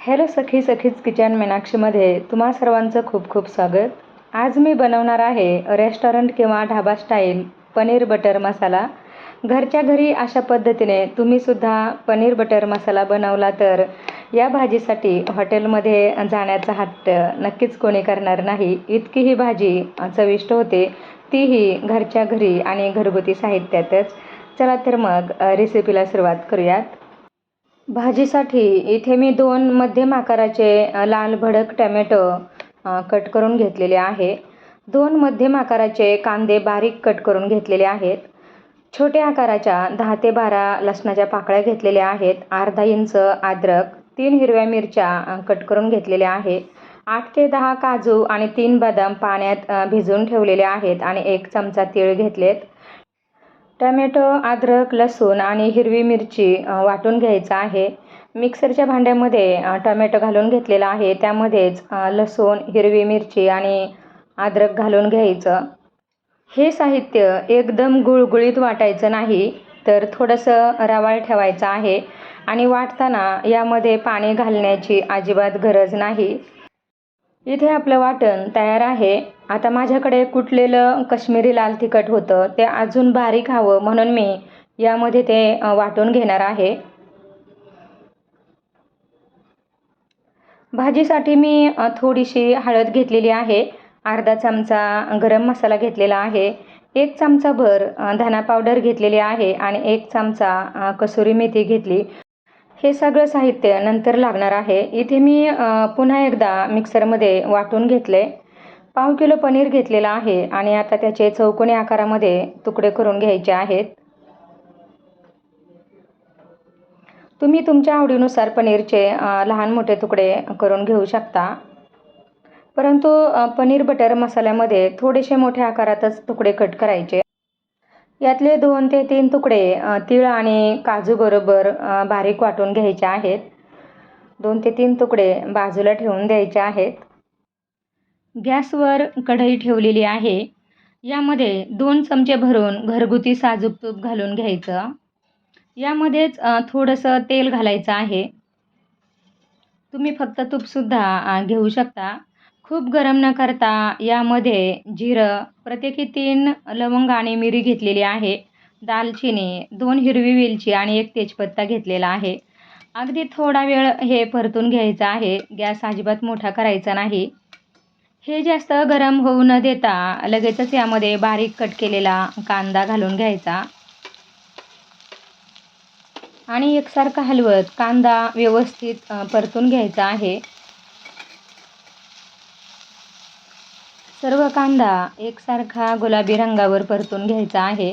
Hello सखी सखीच kitchen मीनाक्षीमध्ये तुम्हा सर्वांचं खूप खूप स्वागत. आज मी बनवणार आहे रेस्टॉरंट किंवा ढाबा स्टाईल पनीर बटर मसाला. घरच्या घरी अशा पद्धतीने तुम्हीसुद्धा पनीर बटर मसाला बनवला तर या भाजीसाठी हॉटेलमध्ये जाण्याचा हट्ट नक्कीच कोणी करणार नाही. इतकी ही भाजी चविष्ट होते तीही घरच्या घरी आणि घरगुती साहित्यातच. चला तर मग रेसिपीला सुरुवात करूयात. भाजीसाठी इथे मी दोन मध्यम आकाराचे लाल भडक टॅमॅटो कट करून घेतलेले आहे. दोन मध्यम आकाराचे कांदे बारीक कट करून घेतलेले आहेत. छोट्या आकाराच्या दहा ते बारा लसणाच्या पाकळ्या घेतलेल्या आहेत. अर्धा इंच अद्रक तीन हिरव्या मिरच्या कट करून घेतलेल्या आहे आठ ते दहा काजू आणि तीन बदाम पाण्यात भिजवून ठेवलेले आहेत आणि एक चमचा तीळ घेतलेत. टमॅटो अद्रक लसूण आणि हिरवी मिरची वाटून घ्यायचं आहे. मिक्सरच्या भांड्यामध्ये टमॅटो घालून घेतलेला आहे. त्यामध्येच लसूण हिरवी मिरची आणि अद्रक घालून घ्यायचं. हे साहित्य एकदम गुळगुळीत वाटायचं नाही तर थोडंसं रवाळ ठेवायचं आहे आणि वाटताना यामध्ये पाणी घालण्याची अजिबात गरज नाही. इथे आपलं वाटण तयार आहे. आता माझ्याकडे कुटलेलं कश्मीरी लाल तिखट होतं ते अजून बारीक हवं म्हणून मी यामध्ये ते वाटून घेणार आहे. भाजीसाठी मी थोडीशी हळद घेतलेली आहे अर्धा चमचा गरम मसाला घेतलेला आहे एक चमचा भर धना पावडर घेतलेली आहे आणि एक चमचा कसुरी मेथी घेतली. हे सगळं साहित्य नंतर लागणार आहे. इथे मी पुन्हा एकदा मिक्सरमध्ये वाटून घेतले पाव किलो पनीर घेतलेलं आहे आणि आता त्याचे चौकोनी आकारामध्ये तुकडे करून घ्यायचे आहेत. तुम्ही तुमच्या आवडीनुसार पनीरचे लहान मोठे तुकडे करून घेऊ शकता. परंतु पनीर बटर मसाल्यामध्ये थोडेसे मोठ्या आकारातच तुकडे कट करायचे. यातले दोन ते तीन तुकडे तीळ आणि काजूबरोबर बारीक वाटून घ्यायचे आहेत. दोन ते तीन तुकडे बाजूला ठेवून द्यायचे आहेत. गॅसवर कढई ठेवलेली आहे. यामध्ये दोन चमचे भरून घरगुती साजूक तूप घालून घ्यायचं. यामध्येच थोडंसं तेल घालायचं आहे. तुम्ही फक्त तूपसुद्धा घेऊ शकता. खूप गरम न करता यामध्ये जिरं प्रत्येकी तीन लवंग आणि मिरी घेतलेली आहे. दालचिनी दोन हिरवी वेलची आणि एक तेजपत्ता घेतलेला आहे. अगदी थोडा वेळ हे परतून घ्यायचं आहे. गॅस अजिबात मोठा करायचा नाही. हे जास्त गरम होऊ न देता लगेचच यामध्ये बारीक कट केलेला कांदा घालून घ्यायचा. आणि एकसारखा हलवत कांदा व्यवस्थित परतून घ्यायचा आहे. सर्व कांदा एकसारखा गुलाबी रंगावर परतून घ्यायचा आहे.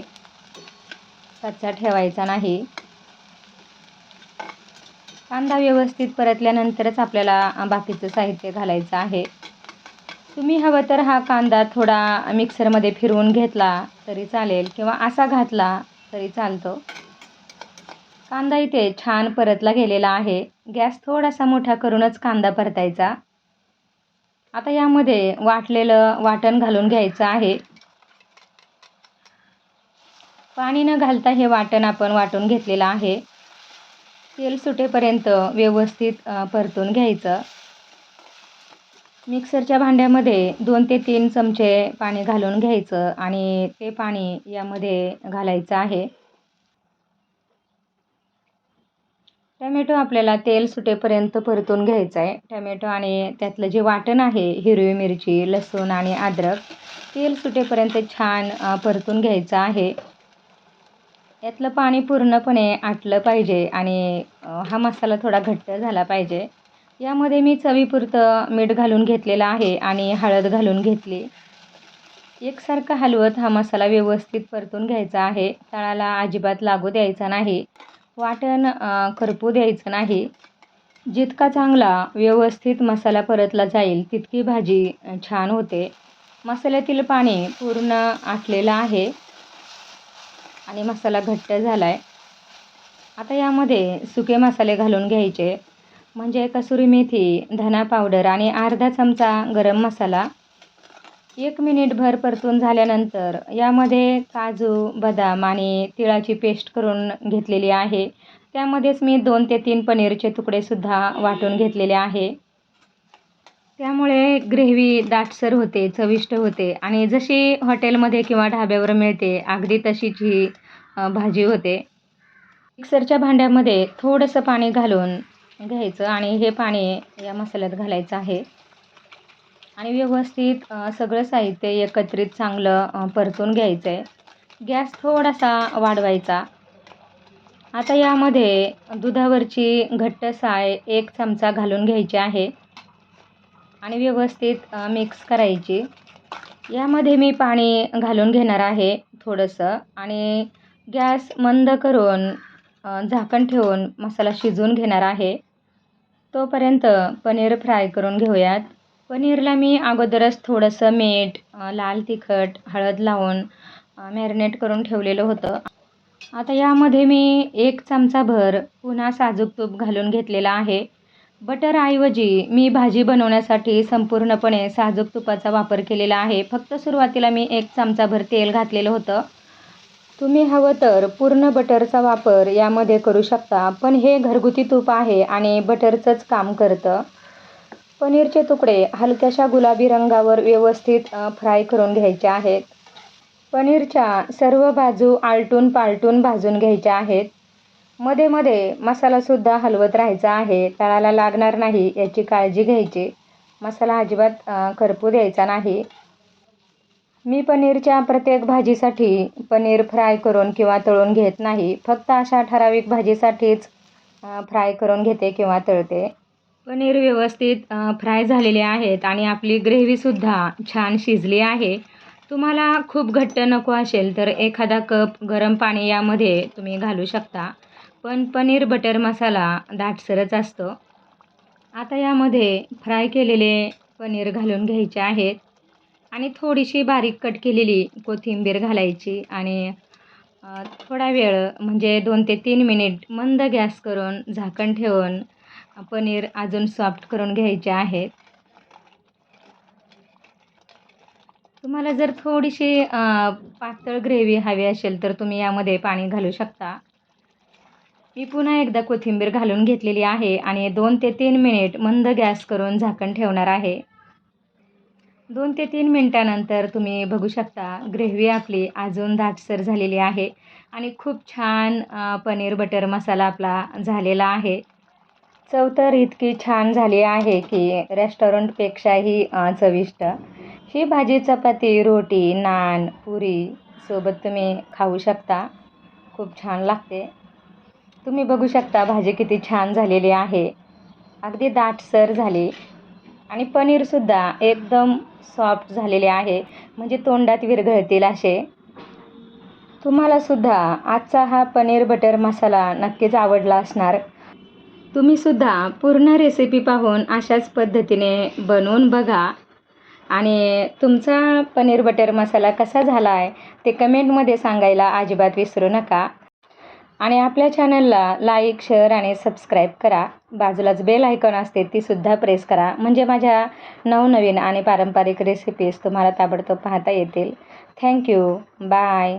कच्चा ठेवायचा नाही. कांदा व्यवस्थित परतल्यानंतरच आपल्याला बाकीचं साहित्य घालायचं आहे. तुम्ही हवं तर हा कांदा थोडा मिक्सरमध्ये फिरवून घेतला तरी चालेल किंवा असा घातला तरी चालतो. कांदा इथे छान परतला गेलेला आहे. गॅस थोडासा मोठा करूनच कांदा परतायचा. आता यामध्ये वाटलेलं वाटण घालून घ्यायचं आहे. पाणी न घालता हे वाटण आपण वाटून घेतलेलं आहे. तेल सुटेपर्यंत व्यवस्थित परतून घ्यायचं. मिक्सरच्या भांड्यामध्ये दोन ते तीन चमचे पाणी घालून घ्यायचं आणि ते पाणी यामध्ये घालायचं आहे. टमॅटो आपल्याला तेल सुटेपर्यंत परतून घ्यायचं आहे. टमॅटो आणि त्यातलं जे वाटण आहे हिरवी मिरची लसूण आणि अद्रक तेल सुटेपर्यंत छान परतून घ्यायचं आहे. यातलं पाणी पूर्णपणे आटलं पाहिजे आणि हा मसाला थोडा घट्ट झाला पाहिजे. यामध्ये मी चवीपुरतं मीठ घालून घेतलेलं आहे आणि हळद घालून घेतली. एकसारखा हलवत हा मसाला व्यवस्थित परतून घ्यायचा आहे. तळाला अजिबात लागू द्यायचा नाही. वाटण करपू द्यायचं नाही. जितका चांगला व्यवस्थित मसाला परतला जाईल तितकी भाजी छान होते. मसाल्यातील पाणी पूर्ण आटलेलं आहे आणि मसाला घट्ट झाला आहे आता यामध्ये सुके मसाले घालून घ्यायचे. म्हणजे कसुरी मेथी धना पावडर आणि अर्धा चमचा गरम मसाला. एक मिनिटभर परतून झाल्यानंतर यामध्ये काजू बदाम आणि तिळाची पेस्ट करून घेतलेली आहे. त्यामध्येच मी दोन ते तीन पनीरचे तुकडेसुद्धा वाटून घेतलेले आहे. त्यामुळे ग्रेव्ही दाटसर होते चविष्ट होते आणि जशी हॉटेलमध्ये किंवा ढाब्यावर मिळते अगदी तशीच ही भाजी होते. मिक्सरच्या भांड्यामध्ये थोडंसं पाणी घालून घ्यायचं आणि हे पाणी या मसाल्यात घालायचं आहे. आणि व्यवस्थित सगळं साहित्य एकत्रित चांगलं परतून घ्यायचं आहे गॅस थोडासा वाढवायचा. आता यामध्ये दुधावरची घट्ट साय एक चमचा घालून घ्यायची आहे. आणि व्यवस्थित मिक्स करायची. यामध्ये मी पाणी घालून घेणार आहे थोडंसं. आणि गॅस मंद करून झाकण ठेवून मसाला शिजवून घेणार आहे. तोपर्यंत पनीर फ्राय करून घेऊयात. पनीरला मी अगोदरच थोडंसं मीठ लाल तिखट हळद लावून मॅरिनेट करून ठेवलेलं होतं. आता यामध्ये मी एक चमचाभर पुन्हा साजूक तूप घालून घेतलेला आहे. बटरऐवजी मी भाजी बनवण्यासाठी संपूर्णपणे साजूक तुपाचा वापर केलेला आहे. फक्त सुरुवातीला मी एक चमचाभर तेल घातलेलं होतं. तुम्ही हवं तर पूर्ण बटरचा वापर यामध्ये करू शकता. पण हे घरगुती तूप आहे आणि बटरचंच काम करतं. पनीरचे तुकडे हलक्याशा गुलाबी रंगावर व्यवस्थित फ्राय करून घ्यायचे आहेत. पनीरच्या सर्व बाजू आलटून पालटून भाजून घ्यायच्या आहेत. मध्ये मध्ये मसालासुद्धा हलवत राहायचा आहे. तळाला लागणार नाही याची काळजी घ्यायची. मसाला अजिबात करपू द्यायचा नाही. मी पनीरच्या प्रत्येक भाजीसाठी पनीर फ्राय करून किंवा तळून घेत नाही. फक्त अशा ठराविक भाजीसाठीच फ्राय करून घेते किंवा तळते. पनीर व्यवस्थित फ्राय झालेले आहेत आणि आपली ग्रेव्हीसुद्धा छान शिजली आहे. तुम्हाला खूप घट्ट नको असेल तर एखादा कप गरम पाणी यामध्ये तुम्ही घालू शकता. पण पनीर बटर मसाला दाटसरच असतो. आता यामध्ये फ्राय केलेले पनीर घालून घ्यायचे आहेत. आणि थोडीशी बारीक कट केलेली कोथिंबीर घालायची आणि थोडा वेळ म्हणजे दोन ते तीन मिनिट मंद गॅस करून झाकण ठेवून पनीर अजून सॉफ्ट करून घ्यायचे आहेत. तुम्हाला जर थोडीशी पातळ ग्रेव्ही हवी असेल तर तुम्ही यामध्ये पाणी घालू शकता. मी पुन्हा एकदा कोथिंबीर घालून घेतलेली आहे आणि दोन ते तीन मिनिट मंद गॅस करून झाकण ठेवणार आहे. दोन ते तीन मिनटानंतर तुम्ही बघू शकता ग्रेव्ही आपली अजून दाटसर झालेली आहे. आणि खूप छान पनीर बटर मसाला आपला झालेला आहे. चव तर इतकी छान झाली आहे की रेस्टॉरंटपेक्षाही चविष्ट. ही भाजी चपाती रोटी नान पुरी सोबत तुम्ही खाऊ शकता. खूप छान लागते. तुम्ही बघू शकता भाजी किती छान झालेली आहे. अगदी दाटसर झाली. आणि पनीरसुद्धा एकदम सॉफ्ट झालेले आहे. म्हणजे तोंडात विरघळतील असे. तुम्हालासुद्धा आजचा हा पनीर बटर मसाला नक्कीच आवडला असणार. तुम्हीसुद्धा पूर्ण रेसिपी पाहून अशाच पद्धतीने बनवून बघा. आणि तुमचा पनीर बटर मसाला कसा झाला आहे ते कमेंटमध्ये सांगायला अजिबात विसरू नका. आणि आपल्या चॅनलला लाईक शेअर आणि सबस्क्राईब करा. बाजूलाच बेल आयकॉन असते तीसुद्धा प्रेस करा. म्हणजे माझ्या नवनवीन आणि पारंपरिक रेसिपीज तुम्हाला ताबडतोब पाहता येतील. Thank you bye